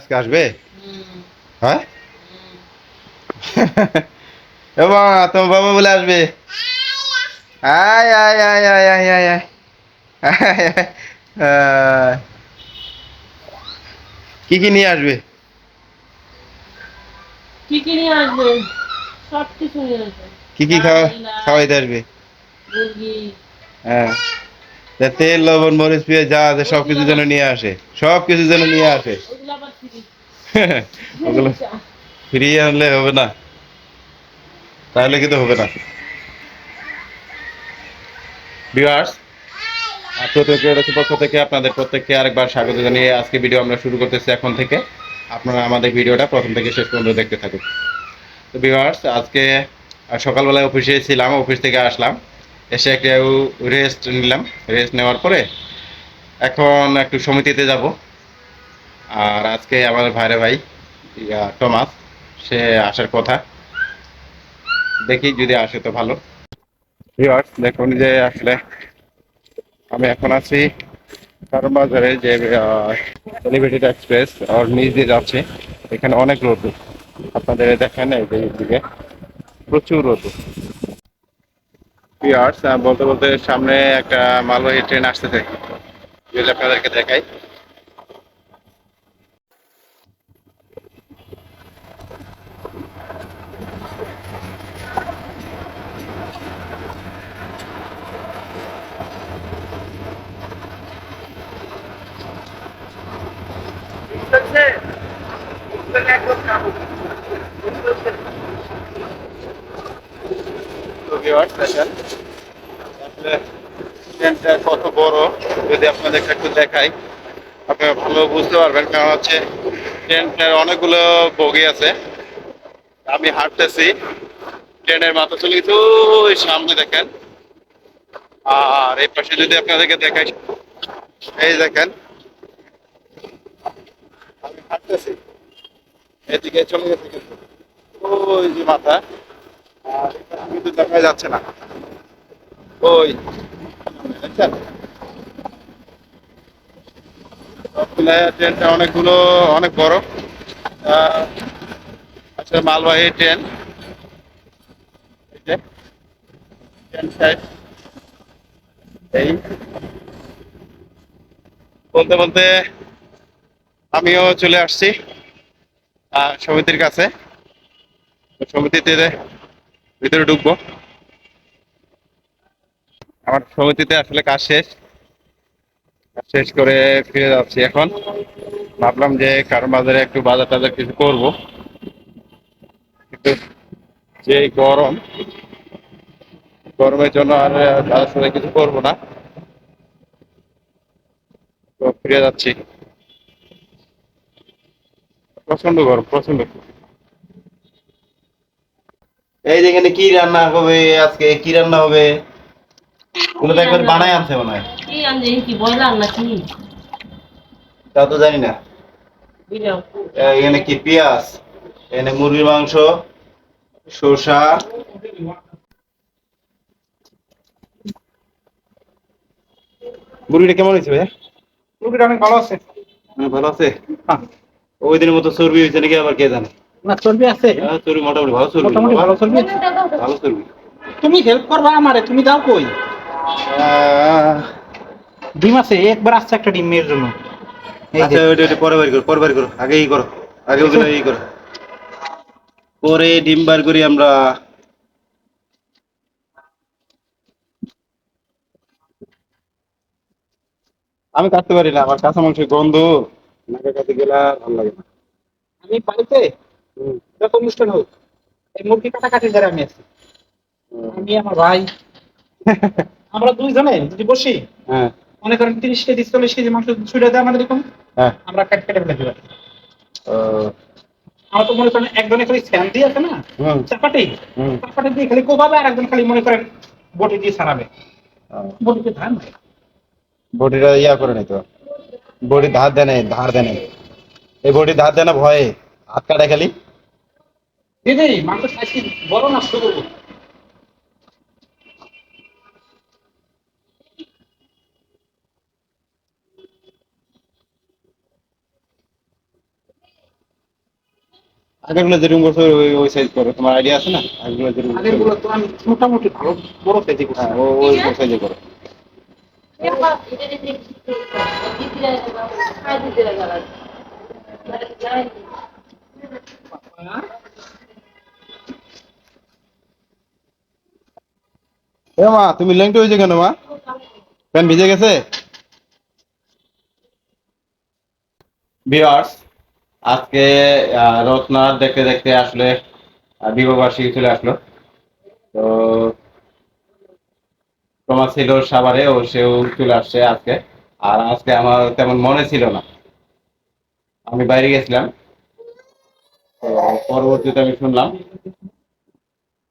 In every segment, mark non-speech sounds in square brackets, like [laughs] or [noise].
আজকে আসবে? হ্যাঁ? [laughs] এবং তোমার বাবা বলে আসবে। আয় আয় আয় আয় আয় আয় আয়। কি কি নিয়ে আসবে? কি কি নিয়ে আসবে? সব কিছু নিয়ে আসবে। কি কি খাওয়া খাওয়াইতে আসবে? হ্যাঁ। তেল লবণ মরিচ পেঁয়াজ যা আছে সব কিছু যেন নিয়ে আসে। সব কিছু যেন নিয়ে আসে। ওগুলো আবার ফ্রি ওগুলো ফ্রি আনলে হবে না। তাহলে কিন্তু হবে না। ভিউয়ার্স প্রত্যেকের পক্ষ থেকে আপনাদের প্রত্যেককে আরেকবার স্বাগত জানিয়ে আজকে ভিডিও আমরা শুরু করতেছি এখন থেকে। আপনারা আমাদের ভিডিওটা প্রথম থেকে শেষ পর্যন্ত দেখতে থাকুন। তো ভিউয়ার্স আজকে সকালবেলায় অফিসে ছিলাম অফিস থেকে আসলাম। এসে একটু রেস্ট নিলাম। রেস্ট নেওয়ার পরে এখন একটু সমিতিতে যাব। আর আজকে আমাদের ভাইরে ভাই টমাস, সে আসার কথা। দেখি যদি আসে তো ভালো। দেখুন যে আসলে আমি এখন আছি কারণ বাজারে যে এলিভেটেড এক্সপ্রেস আর নিচ দিয়ে যাচ্ছে এখানে অনেক রোদ। আপনাদের দেখেন এই দিকে প্রচুর রোদ। ভিউয়ার্স বলতে বলতে সামনে একটা মালবাহী ট্রেন আসতেছে। যদি আপনাদেরকে দেখাই। Viewers দেখেন ট্রেনটা কত বড়, যদি আপনাদের একটু দেখাই, আপনারা ভালো বুঝতে পারবেন, কারণ হচ্ছে ট্রেনটার অনেকগুলো বগি আছে। আমি হাঁটতেছি, ট্রেনের মাথা চলে গেছে, ওই সামনে দেখেন। আর এই পাশে যদি আপনাদেরকে দেখাই, এই দেখেন। আমি হাঁটতেছি, এদিকে চলে গেছে কিন্তু, ওই যে মাথা, আর কিন্তু দেখা যাচ্ছে না। ওই দেখছেন ট্রেনটা অনেকগুলো, অনেক বড়। আসলে মালবাহী ট্রেন ট্রেন সাইড এই। বলতে বলতে আমিও চলে আসছি সমিতির কাছে। সমিতিতে ভিতরে ঢুকবো। আমার সমিতিতে আসলে কাজ শেষ। শেষ করে ফিরে যাচ্ছি এখন। ভাবলাম যে কারণ বাজারে একটু বাজার টাজার কিছু করব। কিন্তু যে গরম, গরমের জন্য আর বাজার সাথে কিছু করব না। তো ফিরে যাচ্ছি। প্রচণ্ড গরম প্রচণ্ড এই যে এখানে কি রান্না হবে, আজকে কি রান্না হবে? ওগুলো তো একবার বানায় আনছে মনে হয়। কি আনছে? কি বয়লার নাকি? তা তো জানি না। এখানে কি পেঁয়াজ এখানে মুরগির মাংস শসা। মুরগিটা কেমন হয়েছে ভাইয়া? মুরগিটা অনেক ভালো আছে। হ্যাঁ, ভালো আছে। ওই দিনের মতো চর্বি হয়েছে নাকি আবার কে জানে? না চর্বি আছে। হ্যাঁ, চর্বি মোটামুটি ভালো চর্বি। মোটামুটি ভালো চর্বি ভালো চর্বি। তুমি হেল্প করবা আমারে তুমি দাও কই? ডিম আছে একবার আসছে একটা ডিম মেয়ের জন্য। আচ্ছা ওইটা ওইটা পরে বাড়ি করো পরে বাড়ি করো করো আগে ওগুলো করো। পরে ডিম বার করি আমরা। আমি কাটতে পারি না আমার কাঁচা মাংসের গন্ধ। নাকে কাটতে গেলে আর ভালো লাগে না। আমি বাড়িতে? যত অনুষ্ঠান হোক। এই মুরগি কাটাকাটি যারা আমি আছি। আমি আমার ভাই [laughs] আমরা দুইজনে যদি বসি হ্যাঁ। মনে করেন তিরিশ কেজি চল্লিশ কেজি মাংস ছুটে দেয় আমাদের এরকম হ্যাঁ। আমরা কাট কেটে ফেলে আমরা তো মনে করেন একজনে খালি ফ্যান দিয়ে আছে না চাপাটি চাপাটি দিয়ে খালি কোবাবে আর একজন খালি মনে করেন বটি দিয়ে সারাবে ও। বটিতে ধান বডিটা ইয়া করে নাই তো। বডি ধার দেয় নাই ধার দেয় নাই। এই বডি ধার দেয় না ভয়ে হাত কাটা খালি। দিদি মাংস বড় না ছোট করব। আগেরগুলো যে রুম করছ ওই ওই সাইজ করো। তোমার আইডিয়া আছে না? আগেরগুলো যে রুম আগেরগুলো তো আমি মোটামুটি ভালো বড় সাইজে করছি। হ্যাঁ ও ওই সাইজে করো। এ মা তুমি লেংটে হয়েছে কেন মা? প্যান ভিজে গেছে? ভিউয়ার্স আজকে আহ, রত্নার দেখতে দেখতে আসলে বিবাহবার্ষিকী চলে আসলো। তো তোমার ছিল সাভারে ও সেও চলে আসছে আজকে। আর আজকে আমার তেমন মনে ছিল না। আমি বাইরে গেছিলাম। তো পরবর্তীতে আমি শুনলাম।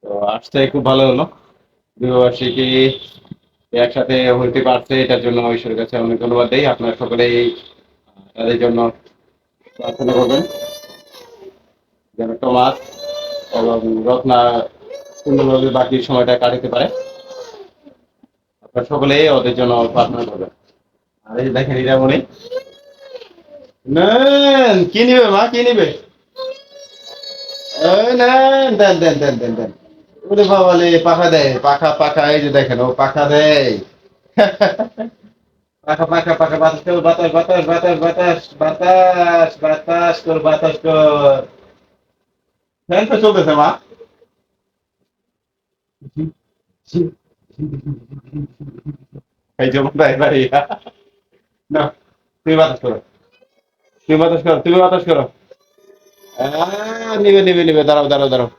তো আসতে খুব ভালো হলো। বিবাহবার্ষিকী একসাথে হইতে পারছে এটার জন্য ঈশ্বরের কাছে অনেক ধন্যবাদ দেই। আপনারা সকলেই তাদের জন্য প্রার্থনা করবেন। যেন টমাস এবং রত্না বাকি সময়টা কাটাতে পারে। সকলেই ওদের জন্য প্রার্থনা করবেন। আর এই দেখেন এটা মনে নেন, কি নিবে মা, কি নিবে? নেন, দেন দেন দেন দেন দেন। ওরে বাবা পাখা দেয়, পাখা পাখা, এই যে দেখেন, ও পাখা দেয়। [laughs] পাখা পাখা পাখা বাতাস কর বাতাস বাতাস বাতাস বাতাস বাতাস বাতাস কর বাতাস কর ফ্যান তো চলতেছে মা এই যেমন ভাই ভাই না তুমি বাতাস করো তুমি বাতাস করো তুমি বাতাস করো আহ, নিবে নিবে নিবে দাঁড়াও দাঁড়াও দাঁড়াও